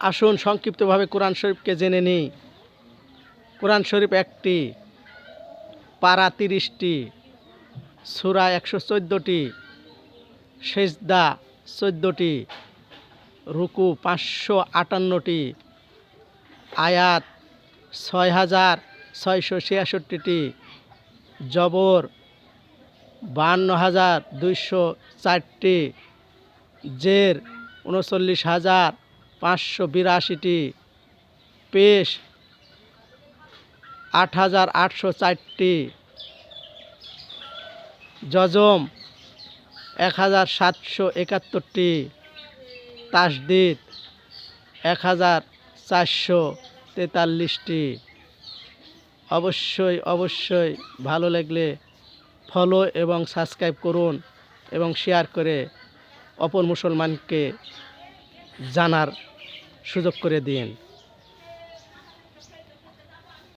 আসুন, সংক্ষিপ্তভাবে কোরআন শরীফকে জেনে নিই। কোরআন শরীফ একটি, পারা তিরিশটি, সুরা একশো চোদ্দোটি, সেজদা চোদ্দোটি, রুকু পাঁচশো আটান্নটি, আয়াত ছয় হাজার ছয়শো ছিয়াষট্টিটি, জবর বান্ন হাজার দুইশো চারটি, জের উনচল্লিশ হাজার পাঁচশো বিরাশিটি পেশ আট হাজার আটশো চারটি জজম এক হাজার সাতশো একাত্তরটি তাসদিদ এক হাজার চারশো তেতাল্লিশটি। অবশ্যই অবশ্যই ভালো লাগলে ফলো এবং সাবস্ক্রাইব করুন এবং শেয়ার করে অপর মুসলমানকে জানার সুযোগ করে দিন